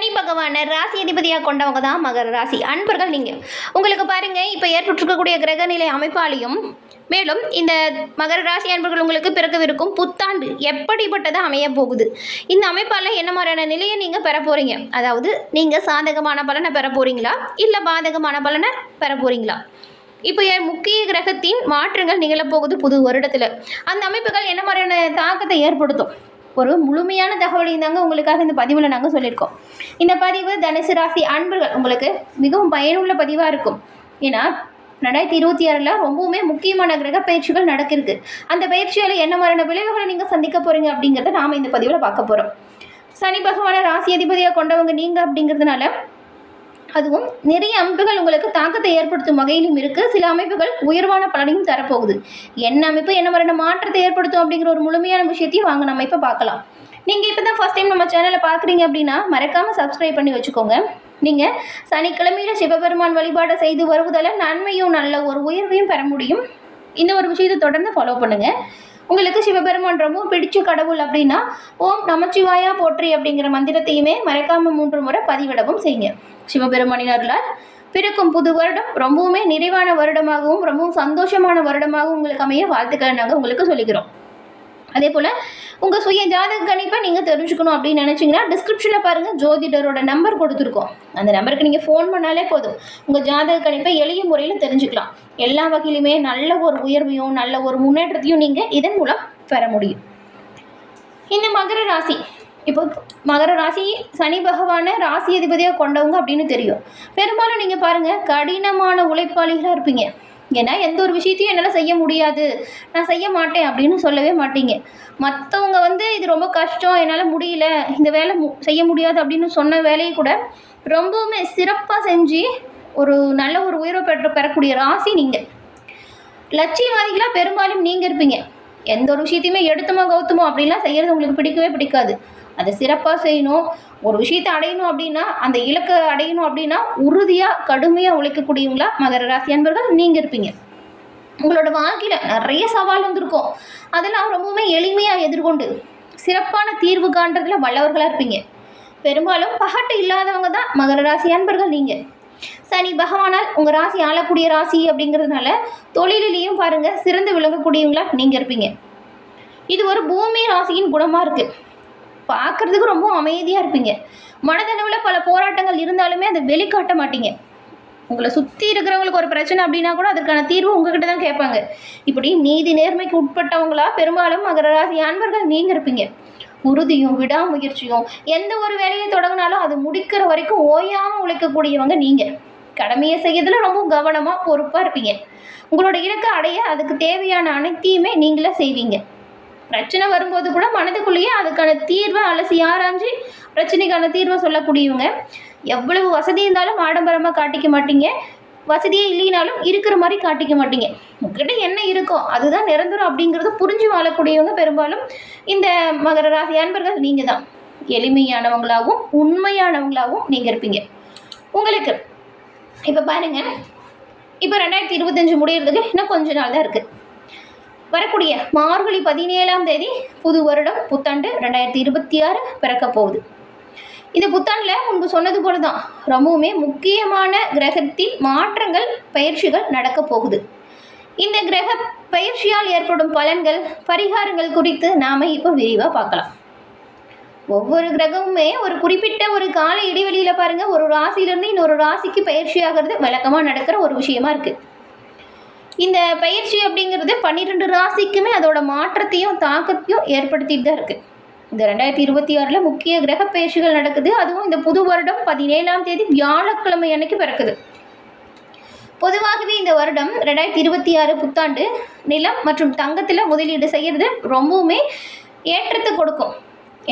சனி பகவானை ராசி அதிபதியாக கொண்டவங்க தான் மகர ராசி. அன்பர்கள் நீங்கள் உங்களுக்கு பாருங்கள் இப்போ ஏற்பட்டிருக்கக்கூடிய கிரகநிலை அமைப்பாலையும் மேலும் இந்த மகர ராசி அன்பர்கள் உங்களுக்கு பிறக்கவிருக்கும் புத்தாண்டு எப்படிப்பட்டதாக அமைய போகுது? இந்த அமைப்பால் என்ன மாதிரியான நிலையை நீங்கள் பெற போகிறீங்க அதாவது நீங்கள் சாதகமான பலனை பெற போகிறீங்களா இல்லை பாதகமான பலனை பெற போகிறீங்களா இப்போ என் முக்கிய கிரகத்தின் மாற்றங்கள் நிகழப்போகுது புது வருடத்தில். அந்த அமைப்புகள் என்ன மாதிரியான தாக்கத்தை ஏற்படுத்தும்? ஒரு முழுமையான தகவலையும் தாங்க உங்களுக்காக இந்த பதிவில் நாங்கள் சொல்லியிருக்கோம். இந்த பதிவு தனுசு ராசி அன்பர்கள் உங்களுக்கு மிகவும் பயனுள்ள பதிவாக இருக்கும். ஏன்னா ரெண்டாயிரத்தி இருபத்தி ஆறில் ரொம்பவுமே முக்கியமான கிரக பயிற்சிகள் நடக்கிறது அந்த பயிற்சியால் என்ன மாதிரியான விளைவுகளை நீங்கள் சந்திக்க போகிறீங்க அப்படிங்கிறத நாம் இந்த பதிவில் பார்க்க போகிறோம் சனி பகவான ராசி அதிபதியாக கொண்டவங்க நீங்கள் அப்படிங்கிறதுனால அதுவும் நிறைய அமைப்புகள் உங்களுக்கு தாக்கத்தை ஏற்படுத்தும் வகையிலும் இருக்குது சில அமைப்புகள் உயர்வான பலனையும் தரப்போகுது. என்ன அமைப்பு என்ன மாதிரியான மாற்றத்தை ஏற்படுத்தும் அப்படிங்கிற ஒரு முழுமையான விஷயத்தையும் வாங்க நம்ம இப்போ பார்க்கலாம். நீங்கள் இப்போ தான் ஃபஸ்ட் டைம் நம்ம சேனலை பார்க்குறீங்க அப்படின்னா மறக்காமல் சப்ஸ்கிரைப் பண்ணி வச்சுக்கோங்க. நீங்கள் சனிக்கிழமையில் சிவபெருமான் வழிபாடை செய்து வருவதால் நன்மையும் நல்ல ஒரு உயர்வையும் பெற முடியும். இந்த ஒரு விஷயத்தை தொடர்ந்து ஃபாலோ பண்ணுங்கள் உங்களுக்கு சிவபெருமான் ரொம்ப பிடிச்ச கடவுள் அப்படின்னா ஓம் நமச்சிவாயா போற்றி அப்படிங்கிற மந்திரத்தையுமே மறைக்காம மூன்று முறை பதிவிடவும் செய்யுங்க. சிவபெருமானின் அருளால் பிறக்கும் புது வருடம் ரொம்பவுமே நிறைவான வருடமாகவும் ரொம்பவும் சந்தோஷமான வருடமாகவும் உங்களுக்கு அமைய வாழ்த்துக்களை நாங்கள் உங்களுக்கு சொல்லிக்கிறோம். அதே போல் உங்கள் சுய ஜாதக கணிப்பை நீங்கள் தெரிஞ்சுக்கணும் அப்படின்னு நினச்சிங்கன்னா டிஸ்கிரிப்ஷனில் பாருங்கள் ஜோதிடரோட நம்பர் கொடுத்துருக்கோம். அந்த நம்பருக்கு நீங்கள் ஃபோன் பண்ணாலே போதும். உங்கள் ஜாதக கணிப்பை எளிய முறையில் தெரிஞ்சுக்கலாம். எல்லா வகையிலுமே நல்ல ஒரு உயர்வையும் நல்ல ஒரு முன்னேற்றத்தையும் நீங்கள் இதன் மூலம் பெற முடியும். இந்த மகர ராசி. இப்போ மகர ராசி சனி பகவானை ராசி அதிபதியாக கொண்டவங்க அப்படின்னு தெரியும். பெரும்பாலும் நீங்கள் பாருங்கள் கடினமான உழைப்பாளிகளாக இருப்பீங்க. ஏன்னா எந்த ஒரு விஷயத்தையும் என்னால் செய்ய முடியாது. நான் செய்ய மாட்டேன் அப்படின்னு சொல்லவே மாட்டீங்க. மற்றவங்க வந்து இது ரொம்ப கஷ்டம் என்னால் முடியல இந்த வேலை மு செய்ய முடியாது அப்படின்னு சொன்ன வேலையை கூட ரொம்பவுமே சிறப்பாக செஞ்சு ஒரு நல்ல ஒரு உயர்வு பெற்று பெறக்கூடிய ராசி நீங்கள் லட்சியவாதிகளாக பெரும்பாலும் நீங்கள் இருப்பீங்க. எந்த ஒரு விஷயத்தையுமே எடுத்துமோ கௌத்தமோ அப்படின்லாம் செய்கிறது உங்களுக்கு பிடிக்கவே பிடிக்காது. அதை சிறப்பாக செய்யணும். ஒரு விஷயத்தை அடையணும் அப்படின்னா அந்த இலக்கை அடையணும் அப்படின்னா உறுதியாக கடுமையாக உழைக்கக்கூடியவங்களா மகர ராசி அன்பர்கள் நீங்கள் இருப்பீங்க. உங்களோட வாழ்க்கையில் நிறைய சவால் வந்திருக்கும். அதெல்லாம் ரொம்பவுமே எளிமையாக எதிர்கொண்டு சிறப்பான தீர்வு காண்றதுல வல்லவர்களாக இருப்பீங்க. பெரும்பாலும் பகட்டு இல்லாதவங்க தான் மகர ராசி அன்பர்கள் நீங்கள் சனி பகவானால் உங்கள் ராசி ஆளக்கூடிய ராசி அப்படிங்கிறதுனால தொழிலிலையும் பாருங்கள் சிறந்து விளங்கக்கூடியவங்களா நீங்கள் இருப்பீங்க. இது ஒரு பூமி ராசியின் குணமாக இருக்குது பார்க்குறதுக்கு ரொம்ப அமைதியாக இருப்பீங்க. மனதளவில் பல போராட்டங்கள் இருந்தாலுமே அதை வெளிக்காட்ட மாட்டீங்க. உங்களை சுற்றி இருக்கிறவங்களுக்கு ஒரு பிரச்சனை அப்படின்னா கூட அதற்கான தீர்வு உங்ககிட்ட தான் கேட்பாங்க. இப்படி நீதி நேர்மைக்கு உட்பட்டவங்களா பெரும்பாலும் மகர ராசி அன்பர்கள் நீங்கள் இருப்பீங்க. உறுதியும் விடாமுயற்சியும் எந்த ஒரு வேலையை தொடங்கினாலும் அது முடிக்கிற வரைக்கும் ஓயாமல் உழைக்கக்கூடியவங்க நீங்கள் கடமையை செய்யறதுல ரொம்ப கவனமாக பொறுப்பாக இருப்பீங்க. உங்களோட இலக்கை அடைய அதுக்கு தேவையான அனைத்தையுமே நீங்களே செய்வீங்க. பிரச்சனை வரும்போது கூட மனதுக்குள்ளேயே அதுக்கான தீர்வை அலசி ஆராய்ஞ்சு பிரச்சனைக்கான தீர்வை சொல்லக்கூடியவங்க. எவ்வளவு வசதி இருந்தாலும் ஆடம்பரமாக காட்டிக்க மாட்டீங்க. வசதியே இல்லைனாலும் இருக்கிற மாதிரி காட்டிக்க மாட்டீங்க. உங்ககிட்ட என்ன இருக்கோ அதுதான் நிரந்தரம் அப்படிங்கிறத புரிஞ்சு வாழக்கூடியவங்க பெரும்பாலும் இந்த மகர ராசி அன்பர்கள் நீங்கள் தான் எளிமையானவங்களாகவும் உண்மையானவங்களாகவும் நீங்கள் இருப்பீங்க. உங்களுக்கு இப்போ பாருங்கள் இப்போ ரெண்டாயிரத்தி இருபத்தஞ்சு முடிகிறதுக்கு இன்னும் கொஞ்ச நாள் தான் இருக்குது வரக்கூடிய மார்கழி பதினேழாம் தேதி புது வருடம் புத்தாண்டு ரெண்டாயிரத்தி இருபத்தி ஆறு பிறக்க போகுது. இந்த புத்தாண்டில் முன்பு சொன்னது போல தான் ரொம்பவுமே முக்கியமான கிரகத்தின் மாற்றங்கள் பயிற்சிகள் நடக்க போகுது. இந்த கிரக பயிற்சியால் ஏற்படும் பலன்கள் பரிகாரங்கள் குறித்து நாம் இப்போ விரிவாக பார்க்கலாம். ஒவ்வொரு கிரகமுமே ஒரு குறிப்பிட்ட ஒரு கால இடைவெளியில் பாருங்கள் ஒரு ராசியிலேருந்து இன்னொரு ராசிக்கு பயிற்சி ஆகிறது வழக்கமாக நடக்கிற ஒரு விஷயமா இருக்குது இந்த பயிற்சி அப்படிங்கிறது பன்னிரெண்டு ராசிக்குமே அதோட மாற்றத்தையும் தாக்கத்தையும் ஏற்படுத்திட்டு தான் இருக்குது இந்த ரெண்டாயிரத்தி இருபத்தி ஆறில் முக்கிய கிரக பயிற்சிகள் நடக்குது. அதுவும் இந்த புது வருடம் பதினேழாம் தேதி வியாழக்கிழமை அன்னைக்கு பிறக்குது. பொதுவாகவே இந்த வருடம் ரெண்டாயிரத்தி இருபத்தி ஆறு புத்தாண்டு நிலம் மற்றும் தங்கத்தில் முதலீடு செய்கிறது ரொம்பவுமே ஏற்றத்தை கொடுக்கும்.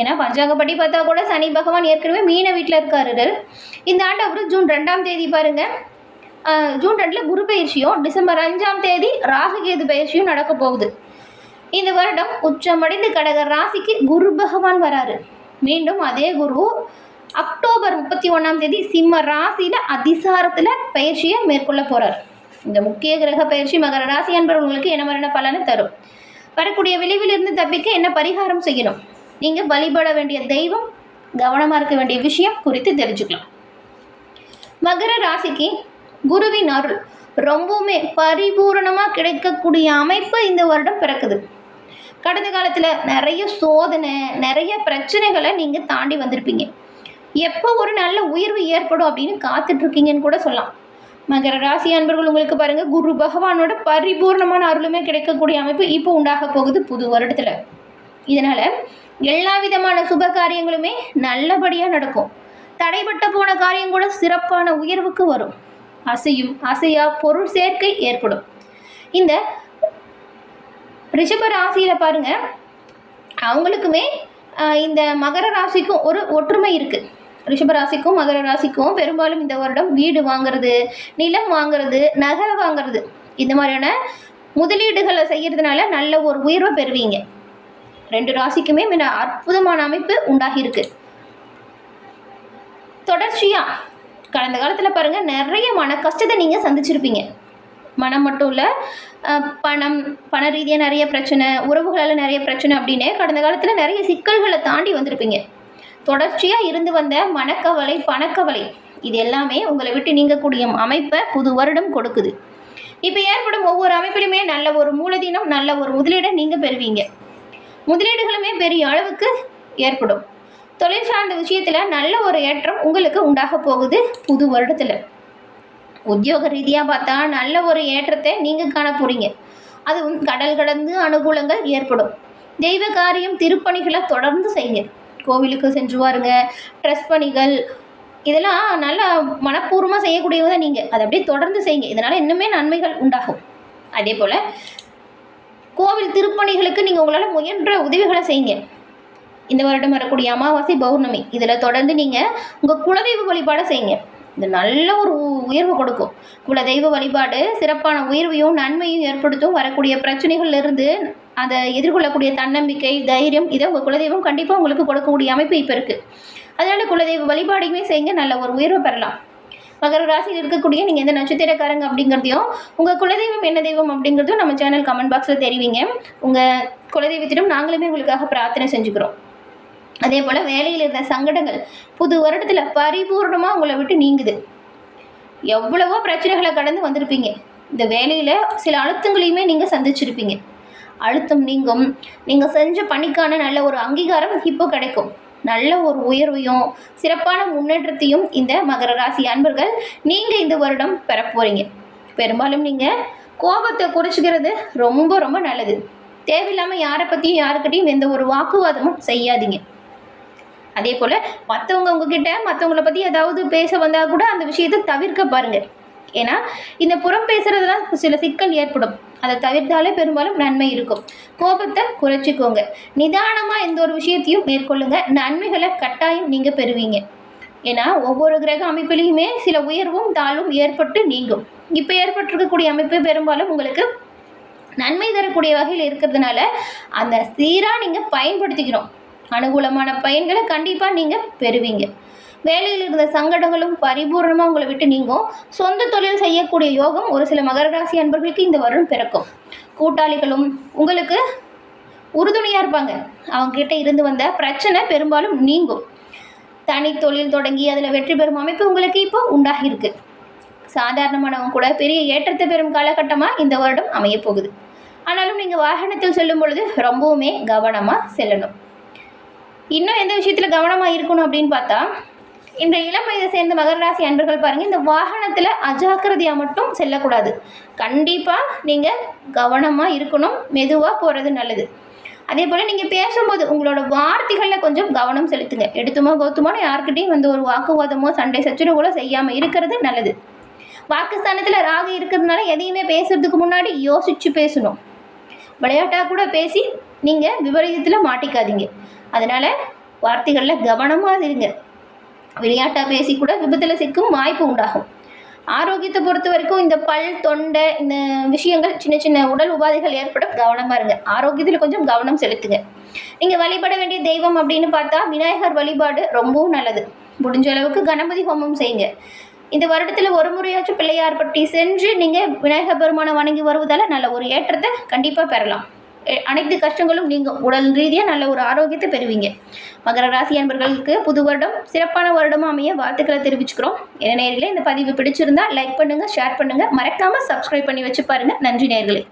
ஏன்னா பஞ்சாங்கப்படி பார்த்தா கூட சனி பகவான் ஏற்கனவே மீன வீட்டில் இருக்காரு இந்த ஆண்டு அப்புறம் ஜூன் ரெண்டாம் தேதி பாருங்கள் ஜூன் ரெண்டில் குரு பயிற்சியும் டிசம்பர் அஞ்சாம் தேதி ராகுகேது பயிற்சியும் நடக்க போகுது. இந்த வருடம் உச்சமடைந்து கடக ராசிக்கு குரு பகவான் வராரு. மீண்டும் அதே குரு அக்டோபர் முப்பத்தி ஒன்றாம் தேதி சிம்ம ராசியில் அதிசாரத்தில் பயிற்சியை மேற்கொள்ள போகிறார் இந்த முக்கிய கிரக பயிற்சி மகர ராசி என்பவர்களுக்கு என்ன மாதிரியான பலனை தரும். வரக்கூடிய விளைவிலிருந்து தப்பிக்க என்ன பரிகாரம் செய்யணும்? நீங்கள் வழிபட வேண்டிய தெய்வம் கவனமாக இருக்க வேண்டிய விஷயம் குறித்து தெரிஞ்சுக்கலாம். மகர ராசிக்கு குருவின் அருள் ரொம்பவுமே பரிபூரணமாக கிடைக்கக்கூடிய அமைப்பு இந்த வருடம் பிறக்குது. கடந்த காலத்தில் நிறைய சோதனை நிறைய பிரச்சனைகளை நீங்கள் தாண்டி வந்திருப்பீங்க. எப்போ ஒரு நல்ல உயர்வு ஏற்படும் அப்படின்னு காத்துட்ருக்கீங்கன்னு கூட சொல்லலாம். மகர ராசி அன்பர்கள் உங்களுக்கு பாருங்கள் குரு பகவானோட பரிபூர்ணமான அருளுமே கிடைக்கக்கூடிய அமைப்பு இப்போ உண்டாக போகுது புது வருடத்தில். இதனால் எல்லா விதமான சுப காரியங்களுமே நல்லபடியாக நடக்கும். தடைபட்ட போன காரியம் கூட சிறப்பான உயர்வுக்கு வரும். அசையும் அசையா பொருள் சேர்க்கை ஏற்படும். இந்த ரிஷப ராசியில் பாருங்கள் அவங்களுக்குமே இந்த மகர ராசிக்கும் ஒரு ஒற்றுமை இருக்குது ரிஷப ராசிக்கும் மகர ராசிக்கும் பெரும்பாலும் இந்த வருடம் வீடு வாங்குறது நிலம் வாங்குறது நகை வாங்குறது. இந்த மாதிரியான முதலீடுகளை செய்கிறதுனால நல்ல ஒரு உயர்வை பெறுவீங்க. ரெண்டு ராசிக்குமே மிக அற்புதமான அமைப்பு உண்டாகியிருக்கு. தொடர்ச்சியாக கடந்த காலத்தில் பாருங்கள் நிறைய மன கஷ்டத்தை நீங்கள் சந்திச்சிருப்பீங்க. மனம் மட்டும் இல்லை பணம் பண ரீதியாக நிறைய பிரச்சனை உறவுகளால் நிறைய பிரச்சனை அப்படின்னு கடந்த காலத்தில் நிறைய சிக்கல்களை தாண்டி வந்திருப்பீங்க. தொடர்ச்சியாக இருந்து வந்த மனக்கவலை பணக்கவலை இது எல்லாமே உங்களை விட்டு நீங்கக்கூடிய அமைப்பை புது வருடம் கொடுக்குது. இப்போ ஏற்படும் ஒவ்வொரு அமைப்பிலுமே நல்ல ஒரு மூலதீனம் நல்ல ஒரு முதலீடை நீங்கள் பெறுவீங்க. முதலீடுகளுமே பெரிய அளவுக்கு ஏற்படும். தொழில் சார்ந்த விஷயத்தில் நல்ல ஒரு ஏற்றம் உங்களுக்கு உண்டாக போகுது புது வருடத்தில். உத்தியோக ரீதியாக பார்த்தா நல்ல ஒரு ஏற்றத்தை நீங்கள் காண போகிறீங்க அதுவும் கடல் கடந்து அனுகூலங்கள் ஏற்படும். தெய்வ காரியம் திருப்பணிகளை தொடர்ந்து செய்யுங்க. கோவிலுக்கு சென்று வாருங்க ட்ரெஸ் பணிகள் இதெல்லாம் நல்லா மனப்பூர்வமாக செய்யக்கூடியவங்க நீங்கள் அதை அப்படியே தொடர்ந்து செய்யுங்க. இதனால் இன்னுமே நன்மைகள் உண்டாகும். அதே போல் கோவில் திருப்பணிகளுக்கு நீங்கள் உங்களால் முயன்ற உதவிகளை செய்யுங்க. இந்த வருடம் வரக்கூடிய அமாவாசை பௌர்ணமி. இதில் தொடர்ந்து நீங்கள் உங்கள் குலதெய்வ வழிபாடை செய்யுங்க. இது நல்ல ஒரு உயர்வு கொடுக்கும். குலதெய்வ வழிபாடு சிறப்பான உயர்வையும் நன்மையும் ஏற்படுத்தும். வரக்கூடிய பிரச்சனைகள்லேருந்து அதை எதிர்கொள்ளக்கூடிய தன்னம்பிக்கை தைரியம் இதை உங்கள் குலதெய்வம் கண்டிப்பாக உங்களுக்கு கொடுக்கக்கூடிய அமைப்பு இப்போ இருக்குது அதனால் குலதெய்வ வழிபாடையுமே செய்யுங்க. நல்ல ஒரு உயர்வை பெறலாம். மகர ராசியில் இருக்கக்கூடிய நீங்கள் எந்த நட்சத்திரக்காரங்க அப்படிங்கிறதையும் உங்கள் குலதெய்வம் என்ன தெய்வம் அப்படிங்கிறதும் நம்ம சேனல் கமெண்ட் பாக்ஸில் தெரிவிங்க. உங்கள் குலதெய்வத்திடம் நாங்களுமே உங்களுக்காக பிரார்த்தனை செஞ்சுக்கிறோம். அதே போல் வேலையில் இருந்த சங்கடங்கள் புது வருடத்தில் பரிபூர்ணமாக உங்களை விட்டு நீங்குது. எவ்வளவோ பிரச்சனைகளை கடந்து வந்திருப்பீங்க. இந்த வேலையில் சில அழுத்தங்களையுமே நீங்கள் சந்திச்சிருப்பீங்க. அழுத்தம் நீங்கும். நீங்கள் செஞ்ச பணிக்கான நல்ல ஒரு அங்கீகாரம் இப்போ கிடைக்கும். நல்ல ஒரு உயர்வையும் சிறப்பான முன்னேற்றத்தையும் இந்த மகர ராசி அன்பர்கள் நீங்கள் இந்த வருடம் பெற போகிறீங்க பெரும்பாலும் நீங்கள் கோபத்தை குறைச்சிக்கிறது ரொம்ப ரொம்ப நல்லது. தேவையில்லாமல் யாரை பற்றியும் யாருக்கிட்டையும் எந்த ஒரு வாக்குவாதமும் செய்யாதீங்க. அதே போல் மற்றவங்க உங்ககிட்ட மற்றவங்கள பற்றி ஏதாவது பேச வந்தால் கூட அந்த விஷயத்தை தவிர்க்க பாருங்கள் ஏன்னா இந்த புறம் பேசுகிறதுல சில சிக்கல் ஏற்படும். அதை தவிர்த்தாலே பெரும்பாலும் நன்மை இருக்கும். கோபத்தை குறைச்சிக்கோங்க. நிதானமாக எந்த ஒரு விஷயத்தையும் மேற்கொள்ளுங்க. நன்மைகளை கட்டாயம் நீங்கள் பெறுவீங்க. ஏன்னா ஒவ்வொரு கிரக அமைப்பிலையுமே சில உயர்வும் தாழ்வும் ஏற்பட்டு நீங்கும். இப்போ ஏற்பட்டிருக்கக்கூடிய அமைப்பு பெரும்பாலும் உங்களுக்கு நன்மை தரக்கூடிய வகையில் இருக்கிறதுனால அந்த சீராக நீங்கள் பயன்படுத்திக்கணும். அனுகூலமான பயன்களை கண்டிப்பாக நீங்கள் பெறுவீங்க. வேலையில் இருந்த சங்கடங்களும் பரிபூர்ணமாக உங்களை விட்டு நீங்கும். சொந்த தொழில் செய்யக்கூடிய யோகம் ஒரு சில மகர ராசி அன்பர்களுக்கு இந்த வருடம் பிறக்கும். கூட்டாளிகளும் உங்களுக்கு உறுதுணையாக இருப்பாங்க. அவங்ககிட்ட இருந்து வந்த பிரச்சனை பெரும்பாலும் நீங்கும். தனி தொழில் தொடங்கி அதில் வெற்றி பெறும் அமைப்பு உங்களுக்கு இப்போ உண்டாகியிருக்கு. சாதாரணமானவங்க கூட பெரிய ஏற்றத்தை பெறும் காலகட்டமாக இந்த வருடம் அமையப் போகுது. ஆனாலும் நீங்கள் வாகனத்தில் செல்லும் பொழுது ரொம்பவுமே கவனமாக செல்லணும். இன்னும் எந்த விஷயத்தில் கவனமாக இருக்கணும் அப்படின்னு பார்த்தா இந்த இளம் வயதை சேர்ந்த மகர ராசி அன்பர்கள் பாருங்கள் இந்த வாகனத்தில் அஜாக்கிரதையாக மட்டும் செல்லக்கூடாது. கண்டிப்பாக நீங்கள் கவனமாக இருக்கணும் மெதுவாக போகிறது நல்லது. அதே போல் நீங்கள் பேசும்போது உங்களோட வார்த்தைகளில் கொஞ்சம் கவனம் செலுத்துங்க. எடுத்துமோ கௌத்துமோன்னு யார்கிட்டையும் வந்து ஒரு வாக்குவாதமோ சண்டை சச்சரவுகளோ செய்யாமல் இருக்கிறது நல்லது. வாக்குஸ்தானத்தில் ராகு இருக்கிறதுனால எதையுமே பேசுறதுக்கு முன்னாடி யோசித்து பேசணும். விளையாட்டாக கூட பேசி நீங்கள் விபரீதத்தில் மாட்டிக்காதீங்க. அதனால் வார்த்தைகளில் கவனமாக இருங்க. விளையாட்டாக பேசி கூட விபத்தில் சிக்கும் வாய்ப்பு உண்டாகும். ஆரோக்கியத்தை பொறுத்த வரைக்கும் இந்த பல் தொண்டை இந்த விஷயங்கள் சின்ன சின்ன உடல் உபாதைகள் ஏற்பட கவனமாக இருங்க. ஆரோக்கியத்தில் கொஞ்சம் கவனம் செலுத்துங்க. நீங்கள் வழிபட வேண்டிய தெய்வம் அப்படின்னு பார்த்தா விநாயகர் வழிபாடு ரொம்பவும் நல்லது. முடிஞ்ச அளவுக்கு கணபதி ஹோமம் செய்யுங்க. இந்த வருடத்தில் ஒரு முறையாச்சும் பிள்ளையார்பட்டி சென்று நீங்கள் விநாயகர் பெருமானை வணங்கி வருவதால் நல்ல ஒரு ஏற்றத்தை கண்டிப்பாக பெறலாம். அனைத்து கஷ்டங்களும் நீங்கும். உடல் ரீதியாக நல்ல ஒரு ஆரோக்கியத்தை பெறுவீங்க. மகர ராசி அன்பர்களுக்கு புது வருடம் சிறப்பான வருடமாக அமைய வாழ்த்துக்களை தெரிவிச்சுக்கிறோம். என்ன நேர்களே இந்த பதிவு பிடிச்சிருந்தா லைக் பண்ணுங்கள் ஷேர் பண்ணுங்கள் மறக்காமல் சப்ஸ்கிரைப் பண்ணி வச்சு பாருங்கள் நன்றி நேர்களே